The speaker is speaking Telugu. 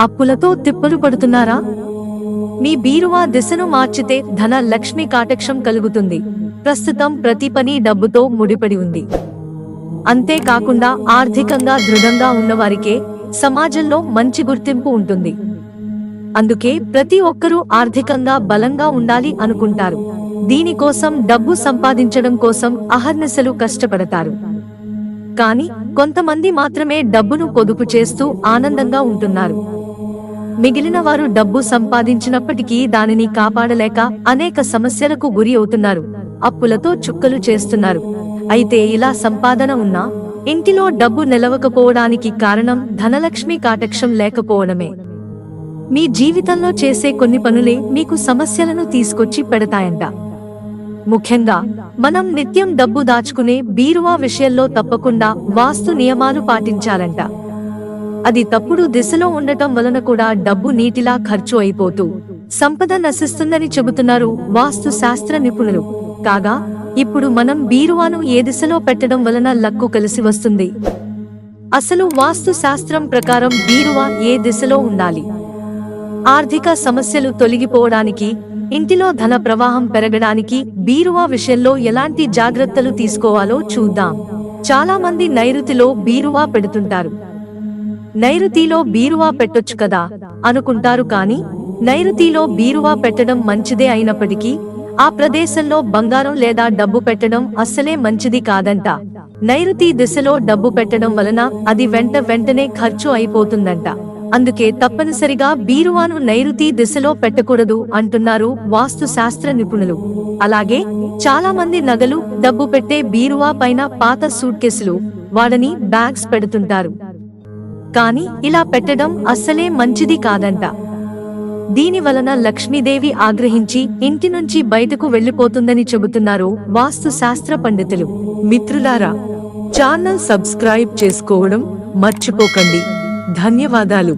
అప్పులతో తిప్పలు పడుతున్నారా? మీ బీరువా దిశను మార్చితే ధన లక్ష్మి కాటక్షం కలుగుతుంది. ప్రస్తుతం ప్రతి పని డబ్బుతో ముడిపడి ఉంది. అంతేకాకుండా ఆర్థికంగా దృఢంగా ఉన్నవారికే సమాజంలో మంచి గుర్తింపు ఉంటుంది. అందుకే ప్రతి ఒక్కరూ ఆర్థికంగా బలంగా ఉండాలి అనుకుంటారు. దీనికోసం డబ్బు సంపాదించడం కోసం అహర్నిశలు కష్టపడతారు. కానీ కొంతమంది మాత్రమే డబ్బును పొదుపు చేస్తూ ఆనందంగా ఉంటున్నారు. మిగిలిన వారు డబ్బు సంపాదించినప్పటికీ దానిని కాపాడలేక అనేక సమస్యలకు గురి అవుతున్నారు. అప్పులతో చుక్కలు చేస్తున్నారు. అయితే ఇలా సంపాదన ఉన్నా ఇంటిలో డబ్బు నిలవకపోవడానికి కారణం ధనలక్ష్మి కాటక్షం లేకపోవడమే. మీ జీవితంలో చేసే కొన్ని పనులే మీకు సమస్యలను తీసుకొచ్చి పెడతాయంట. ముఖ్యంగా మనం నిత్యం డబ్బు దాచుకునే బీరువా విషయంలో తప్పకుండా వాస్తు నియమాలు పాటించాలంట. అది తప్పుడు దిశలో ఉండటం వలన కూడా డబ్బు నీటిలా ఖర్చు అయిపోతూ సంపద నశిస్తుందని చెబుతున్నారు వాస్తు శాస్త్ర నిపుణులు. కాగా ఇప్పుడు మనం బీరువాను ఏ దిశలో పెట్టడం వలన లక్కు కలిసి వస్తుంది? అసలు వాస్తు శాస్త్రం ప్రకారం బీరువా ఏ దిశలో ఉండాలి? ఆర్థిక సమస్యలు తొలగిపోవడానికి ఇంటిలో ధన ప్రవాహం పెరగడానికి బీరువా విషయంలో ఎలాంటి జాగ్రత్తలు తీసుకోవాలో చూద్దాం. చాలా మంది నైరుతిలో బీరువా పెడుతుంటారు. నైరుతిలో బీరువా పెట్టొచ్చు కదా అనుకుంటారు కానీ నైరుతిలో బీరువా పెట్టడం మంచిదే అయినప్పటికీ ఆ ప్రదేశంలో బంగారం లేదా డబ్బు పెట్టడం అస్సలే మంచిది కాదంట. నైరుతి దిశలో డబ్బు పెట్టడం వలన అది వెంట వెంటనే ఖర్చు అయిపోతుందంట. అందుకే తప్పనిసరిగా బీరువాను నైరుతి దిశలో పెట్టకూడదు అంటున్నారు వాస్తు శాస్త్ర నిపుణులు. అలాగే చాలా మంది నగలు డబ్బు పెట్టే బీరువా పైన పాత సూట్ కేసులు వాడని బ్యాగ్స్ పెడుతుంటారు. కానీ ఇలా పెట్టడం అస్సలే మంచిది కాదంట. దీని వలన లక్ష్మీదేవి ఆగ్రహించి ఇంటి నుంచి బయటకు వెళ్ళిపోతుందని చెబుతున్నారు వాస్తు శాస్త్ర పండితులు. మిత్రులారా ఛానల్ సబ్స్క్రైబ్ చేసుకోవడం మర్చిపోకండి. ధన్యవాదాలు.